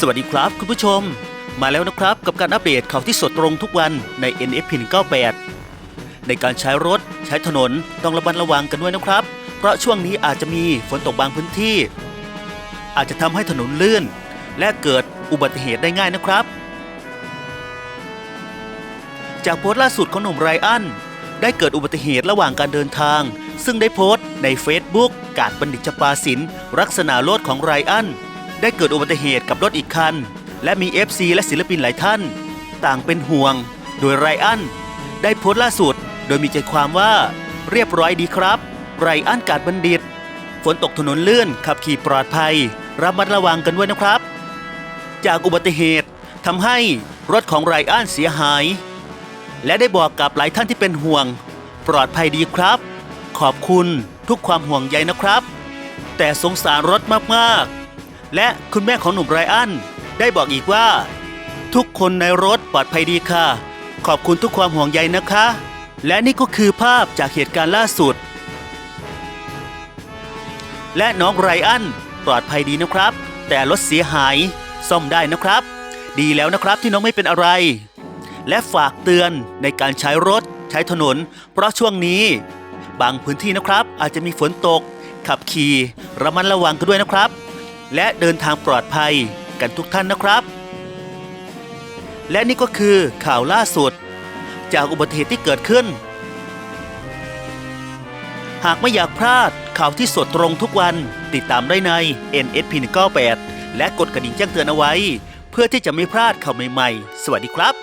สวัสดีครับคุณผู้ชม มาแล้วนะครับกับการอัปเดตข่าวที่สดตรงทุกวันใน NFP 198ในการใช้รถใช้ถนนต้องระมัดระวังกันด้วยนะครับ เพราะช่วงนี้อาจจะมีฝนตกบางพื้นที่ อาจจะทำให้ถนนลื่น และเกิดอุบัติเหตุได้ง่ายนะครับ จากโพสต์ล่าสุดของหนุ่มไรอันได้เกิดอุบัติเหตุระหว่างการเดินทาง ซึ่งได้โพสต์ใน Facebook กาดบัณฑิตจปาสินลักษณะรถของไรอัน ได้เกิดอุบัติเหตุกับรถอีกคัน และมี FC และศิลปินหลายท่าน ต่างเป็นห่วง โดยไรอันได้โพสต์ล่าสุด โดยมีใจความว่า เรียบร้อยดีครับ ไรอันกาดบัณฑิต ฝนตกถนนลื่นขับขี่ปลอดภัยระมัดระวังกันด้วยนะครับ จากอุบัติเหตุทำให้รถของไรอันเสียหาย และได้บอกกับหลายท่านที่เป็นห่วง ปลอดภัยดีครับ ขอบคุณทุกความห่วงใยนะครับ แต่สงสารรถมากๆ และคุณแม่ของหนุ่มไรอันได้บอกอีกว่า ทุกคนในรถปลอดภัยดีค่ะ ขอบคุณทุกความห่วงใยนะคะ และนี่ก็คือภาพจากเหตุการณ์ล่าสุด และน้องไรอันปลอดภัยดีนะครับ แต่รถเสียหายซ่อมได้นะครับ ดีแล้วนะครับที่น้องไม่เป็นอะไร และฝากเตือนในการใช้รถใช้ถนน เพราะช่วงนี้ บางพื้นที่นะครับอาจจะมีฝนตก ขับขี่ระมัดระวังกันด้วยนะครับ และเดินทางปลอดภัยกันทุกท่านนะครับ และนี่ก็คือข่าวล่าสุด จากอุบัติเหตุที่เกิดขึ้น หากไม่อยากพลาดข่าวที่สดตรงทุกวันติดตามได้ใน NSP 198และกดกระดิ่งแจ้งเตือนเอาไว้ เพื่อที่จะไม่พลาดข่าวใหม่ๆ สวัสดีครับ